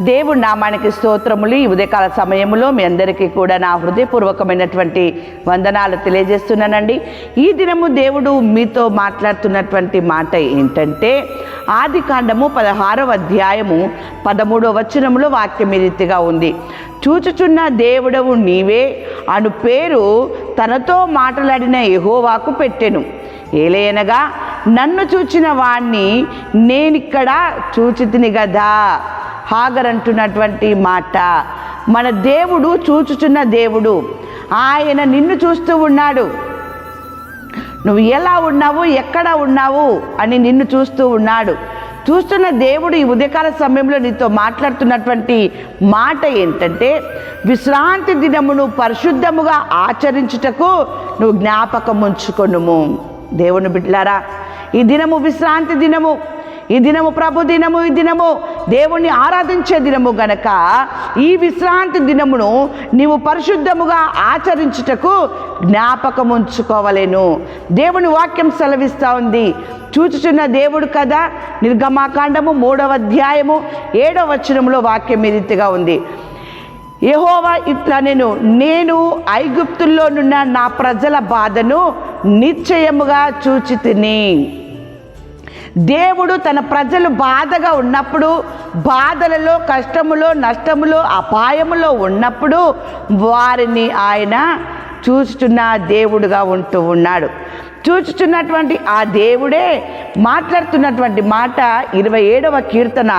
దేవుడి నామానికి స్తోత్రములు. ఈ ఉదయకాల సమయంలో మీ అందరికీ కూడా నా హృదయపూర్వకమైనటువంటి వందనాలు తెలియజేస్తున్నానండి. ఈ దినము దేవుడు మీతో మాట్లాడుతున్నటువంటి మాట ఏంటంటే ఆది కాండము పదహారవ అధ్యాయము పదమూడవ వచనములో వాక్యం ఈ రీతిగా ఉంది. చూచుచున్న దేవుడవు నీవే అను పేరు తనతో మాట్లాడిన ఎహోవాకు పెట్టెను. ఏలయనగా నన్ను చూచిన వాణ్ణి నేనిక్కడ చూచితిని గదా. హాగర్ అంటున్నటువంటి మాట. మన దేవుడు చూచుచున్న దేవుడు. ఆయన నిన్ను చూస్తూ ఉన్నాడు. నువ్వు ఎలా ఉన్నావు? ఎక్కడ ఉన్నావు? అని నిన్ను చూస్తూ ఉన్నాడు. చూస్తున్న దేవుడు ఈ ఉదయకాల సమయంలో నీతో మాట్లాడుతున్నటువంటి మాట ఏంటంటే విశ్రాంతి దినమును పరిశుద్ధముగా ఆచరించుటకు నువ్వు జ్ఞాపకం ఉంచుకొనుము. దేవుని బిడ్డలారా ఈ దినము విశ్రాంతి దినము. ఈ దినము ప్రభు దినము. ఈ దినము దేవుణ్ణి ఆరాధించే దినము గనక ఈ విశ్రాంతి దినమును నీవు పరిశుద్ధముగా ఆచరించుటకు జ్ఞాపకం ఉంచుకోవలేను దేవుని వాక్యం సెలవిస్తూ ఉంది. చూచుచున్న దేవుడు కదా? నిర్గమాకాండము మూడవ అధ్యాయము ఏడవ వచనంలో వాక్యం ఈ రీతిగా ఉంది. యహోవా ఇట్లా నేను నేను ఐగుప్తుల్లోనున్న నా ప్రజల బాధను నిశ్చయముగా చూచి తిని దేవుడు తన ప్రజలు బాధగా ఉన్నప్పుడు బాధలలో కష్టములో నష్టములో అపాయములో ఉన్నప్పుడు వారిని ఆయన చూస్తున్న దేవుడుగా ఉంటూ ఉన్నాడు. చూచుచున్నటువంటి ఆ దేవుడే మాట్లాడుతున్నటువంటి మాట ఇరవై ఏడవ కీర్తన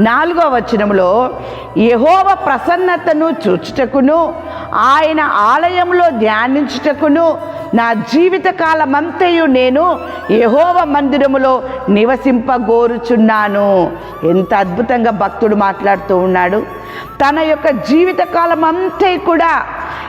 నాలుగవ వచనంలో యహోవ ప్రసన్నతను చూచుటకును ఆయన ఆలయంలో ధ్యానించుటకును నా జీవిత కాలమంతయు నేను యహోవ మందిరములో నివసింపగోరుచున్నాను. ఎంత అద్భుతంగా భక్తుడు మాట్లాడుతూ ఉన్నాడు. తన యొక్క జీవిత కాలం అంతే కూడా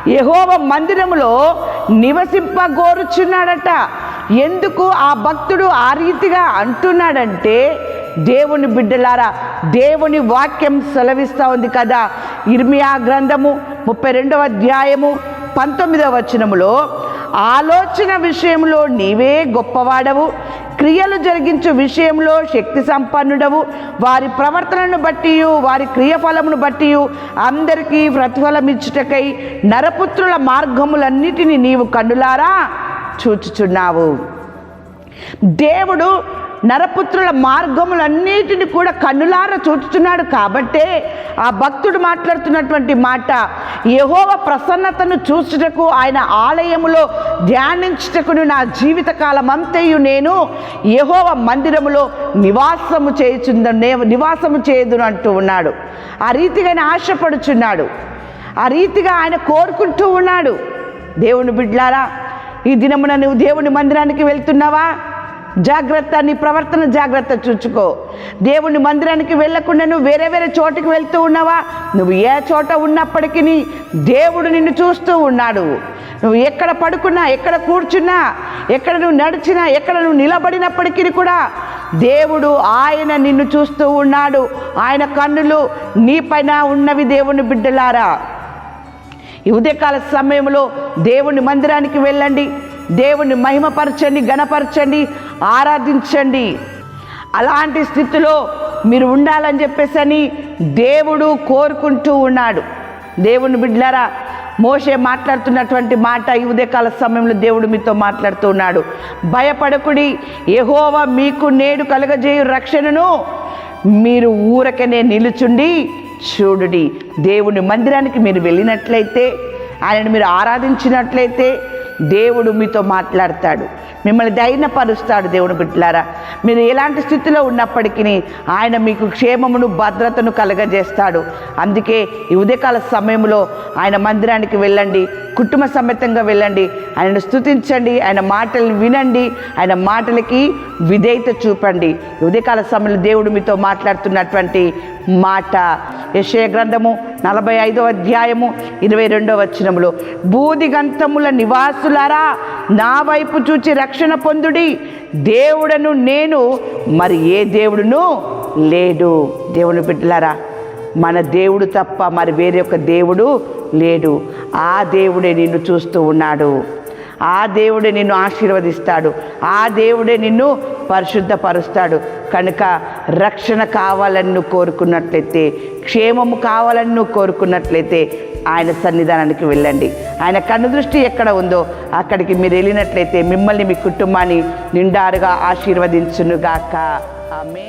యహోవ మందిరములో నివసింపగోరుచున్నాడట. ఎందుకు ఆ భక్తుడు ఆ రీతిగా అంటున్నాడంటే దేవుని బిడ్డలారా దేవుని వాక్యం సెలవిస్తూ ఉంది కదా. ఇర్మియా గ్రంథము ముప్పై రెండవ అధ్యాయము పంతొమ్మిదవ వచనములో ఆలోచన విషయంలో నీవే గొప్పవాడవు. క్రియలు జరిగించు విషయంలో శక్తి సంపన్నుడవు. వారి ప్రవర్తనను బట్టి వారి క్రియఫలమును బట్టి అందరికీ ప్రతిఫలం ఇచ్చుటకై నరపుత్రుల మార్గములన్నిటిని నీవు కన్నులారా చూచుచున్నావు. దేవుడు నరపుత్రుల మార్గములన్నిటిని కూడా కన్నులార చూచుచున్నాడు కాబట్టే ఆ భక్తుడు మాట్లాడుతున్నటువంటి మాట యహోవ ప్రసన్నతను చూచుటకు ఆయన ఆలయములో ధ్యానించుటకును నా జీవిత కాలం అంతయు నేను యహోవ మందిరములో నివాసము చేయుచుంద నివాసము చేయదును అంటూ ఉన్నాడు. ఆ రీతిగా ఆయన ఆశపడుచున్నాడు. ఆ రీతిగా ఆయన కోరుకుంటూ ఉన్నాడు. దేవుని బిడ్లారా ఈ దినమున నువ్వు దేవుని మందిరానికి వెళ్తున్నావా? జాగ్రత్త నీ ప్రవర్తన జాగ్రత్త చూచుకో. దేవుని మందిరానికి వెళ్ళకుండా నువ్వు వేరే వేరే చోటుకి వెళ్తూ ఉన్నావా? నువ్వు ఏ చోట ఉన్నప్పటికీ దేవుడు నిన్ను చూస్తూ ఉన్నాడు. నువ్వు ఎక్కడ పడుకున్నా ఎక్కడ కూర్చున్నా ఎక్కడ నువ్వు నడిచినా ఎక్కడ నువ్వు నిలబడినప్పటికీ కూడా దేవుడు ఆయన నిన్ను చూస్తూ ఉన్నాడు. ఆయన కన్నులు నీపైన ఉన్నవి దేవుని బిడ్డలారా. ఉదయకాల సమయంలో దేవుని మందిరానికి వెళ్ళండి. దేవుని మహిమపరచండి గణపరచండి ఆరాధించండి. అలాంటి స్థితిలో మీరు ఉండాలని చెప్పేసి అని దేవుడు కోరుకుంటూ ఉన్నాడు. దేవుని బిడ్డలారా మోషే మాట్లాడుతున్నటువంటి మాట ఈ ఉదయకాల సమయంలో దేవుడు మీతో మాట్లాడుతూ ఉన్నాడు. భయపడకుడి ఎహోవా మీకు నేడు కలగజేయు రక్షణను. మీరు ఊరకనే నిలుచుండి చూడుడి. దేవుని మందిరానికి మీరు వెళ్ళినట్లయితే ఆయనను మీరు ఆరాధించినట్లయితే దేవుడు మీతో మాట్లాడతాడు. మిమ్మల్ని ధైర్యపరుస్తాడు దేవుని బిడ్డలారా. మీరు ఎలాంటి స్థితిలో ఉన్నప్పటికీ ఆయన మీకు క్షేమమును భద్రతను కలగజేస్తాడు. అందుకే ఈ ఉదయకాల సమయంలో ఆయన మందిరానికి వెళ్ళండి. కుటుంబ సమేతంగా వెళ్ళండి. ఆయనను స్థుతించండి ఆయన మాటలను వినండి. ఆయన మాటలకి విధేయత చూపండి. ఉదయకాల సమయంలో దేవుడు మీతో మాట్లాడుతున్నటువంటి మాట. యశయ గ్రంథము నలభై ఐదో అధ్యాయము ఇరవై రెండో వచనములో. బూదిగంతముల నివాసులారా నా వైపు చూచి రక్షణ పొందుడి. దేవుడను నేను మరి ఏ దేవుడును లేడు. దేవుని బిడ్డలారా మన దేవుడు తప్ప మరి వేరే ఒక దేవుడు లేడు. ఆ దేవుడే నిన్ను చూస్తూ ఉన్నాడు. ఆ దేవుడే నిన్ను ఆశీర్వదిస్తాడు. ఆ దేవుడే నిన్ను పరిశుద్ధపరుస్తాడు. కనుక రక్షణ కావాలని కోరుకున్నట్లయితే క్షేమము కావాలని కోరుకున్నట్లయితే ఆయన సన్నిధానానికి వెళ్ళండి. ఆయన కన్ను దృష్టి ఎక్కడ ఉందో అక్కడికి మీరు వెళ్ళినట్లయితే మిమ్మల్ని మీ కుటుంబాన్ని నిండారుగా ఆశీర్వదించునుగాక. ఆమె